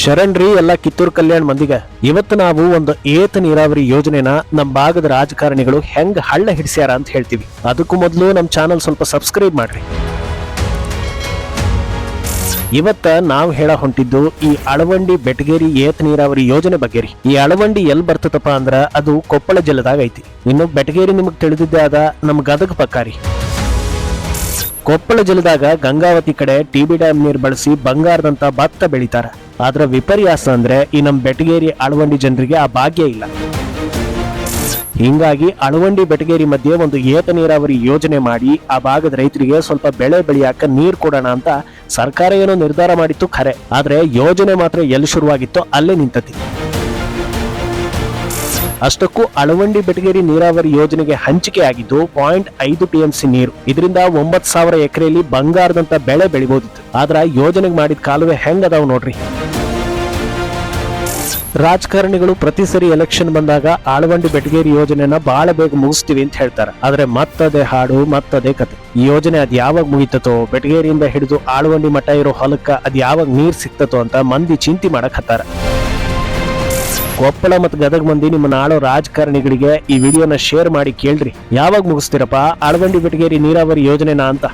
ಶರಣ್ರಿ ಎಲ್ಲ ಕಿತ್ತೂರು ಕಲ್ಯಾಣ ಮಂದಿಗೆ. ಇವತ್ತು ನಾವು ಒಂದು ಏತ ನೀರಾವರಿ ಯೋಜನೆನ ನಮ್ಮ ಭಾಗದ ರಾಜಕಾರಣಿಗಳು ಹೆಂಗ್ ಹಳ್ಳ ಹಿಡಿಸ್ಯಾರ ಅಂತ ಹೇಳ್ತೀವಿ. ಅದಕ್ಕೂ ಮೊದಲು ನಮ್ಮ ಚಾನಲ್ ಸ್ವಲ್ಪ ಸಬ್ಸ್ಕ್ರೈಬ್ ಮಾಡ್ರಿ. ಇವತ್ತ ನಾವು ಹೇಳ ಹೊಂಟಿದ್ದು ಈ ಅಳವಂಡಿ ಬೆಟಗೇರಿ ಏತ ನೀರಾವರಿ ಯೋಜನೆ ಬಗ್ಗೆ ರೀ. ಈ ಅಳವಂಡಿ ಎಲ್ಲಿ ಬರ್ತದಪ್ಪ ಅಂದ್ರ ಅದು ಕೊಪ್ಪಳ ಜಿಲ್ಲೆದಾಗ ಐತಿ. ಇನ್ನು ಬೆಟಗೇರಿ ನಿಮಗ್ ತಿಳಿದಿದ್ದೇ ಅದ ನಮ್ ಗದಗ ಪಕ್ಕ ರೀ. ಕೊಪ್ಪಳ ಜಿಲ್ಲೆದಾಗ ಗಂಗಾವತಿ ಕಡೆ ಟಿಬಿ ಡ್ಯಾಮ್ ನೀರು ಬಳಸಿ ಬಂಗಾರದಂತ ಭತ್ತ ಬೆಳಿತಾರ. ಆದ್ರ ವಿಪರ್ಯಾಸ ಅಂದ್ರೆ ಈ ನಮ್ ಬೆಟಗೇರಿ ಅಳವಂಡಿ ಜನರಿಗೆ ಆ ಭಾಗ್ಯ ಇಲ್ಲ. ಹಿಂಗಾಗಿ ಅಳವಂಡಿ ಬೆಟಗೇರಿ ಮಧ್ಯೆ ಒಂದು ಏತ ನೀರಾವರಿ ಯೋಜನೆ ಮಾಡಿ ಆ ಭಾಗದ ರೈತರಿಗೆ ಸ್ವಲ್ಪ ಬೆಳೆ ಬೆಳೆಯಾಕ ನೀರ್ ಕೊಡೋಣ ಅಂತ ಸರ್ಕಾರ ಏನೋ ನಿರ್ಧಾರ ಮಾಡಿತ್ತು ಖರೆ. ಆದ್ರೆ ಯೋಜನೆ ಮಾತ್ರ ಎಲ್ಲಿ ಶುರುವಾಗಿತ್ತೋ ಅಲ್ಲೇ ನಿಂತತಿ. ಅಷ್ಟಕ್ಕೂ ಅಳವಂಡಿ ಬೆಟಗೇರಿ ನೀರಾವರಿ ಯೋಜನೆಗೆ ಹಂಚಿಕೆ ಆಗಿದ್ದು ಪಾಯಿಂಟ್ ಐದು ಟಿಎಂಸಿ ನೀರು. ಇದರಿಂದ ಒಂಬತ್ತು ಸಾವಿರ ಎಕರೆಯಲ್ಲಿ ಬಂಗಾರದಂತ ಬೆಳೆ ಬೆಳಿಬೋದಿತ್ತು. ಆದ್ರ ಯೋಜನೆಗೆ ಮಾಡಿದ ಕಾಲುವೆ ಹೆಂಗದಾವ್ ನೋಡ್ರಿ. ರಾಜಕಾರಣಿಗಳು ಪ್ರತಿ ಸರಿ ಎಲೆಕ್ಷನ್ ಬಂದಾಗ ಆಳವಂಡಿ ಬೆಟಗೇರಿ ಯೋಜನೆನ ಬಹಳ ಬೇಗ ಮುಗಿಸ್ತೀವಿ ಅಂತ ಹೇಳ್ತಾರೆ. ಆದ್ರೆ ಮತ್ತದೇ ಹಾಡು, ಮತ್ತದೇ ಕತೆ. ಈ ಯೋಜನೆ ಅದ್ ಯಾವಾಗ ಮುಗಿತತೋ, ಬೆಟಗೇರಿಯಿಂದ ಹಿಡಿದು ಆಳವಂಡಿ ಮಠ ಇರೋ ಹೊಲಕ್ಕ ಅದ್ ಯಾವಾಗ ನೀರ್ ಸಿಕ್ತತೋ ಅಂತ ಮಂದಿ ಚಿಂತೆ ಮಾಡಕ್ ಹತ್ತಾರ. ಕೊಪ್ಪಳ ಮತ್ತು ಗದಗ ಮಂದಿ ನಿಮ್ಮ ನಾಳೋ ರಾಜಕಾರಣಿಗಳಿಗೆ ಈ ವಿಡಿಯೋನ ಶೇರ್ ಮಾಡಿ ಕೇಳ್ರಿ. ಯಾವಾಗ ಮುಗಿಸ್ತೀರಪ್ಪ? ಆಳವಂಡಿ ಬೆಟಗೇರಿ ನೀರಾವರಿ ಯೋಜನೆನಾ ಅಂತ.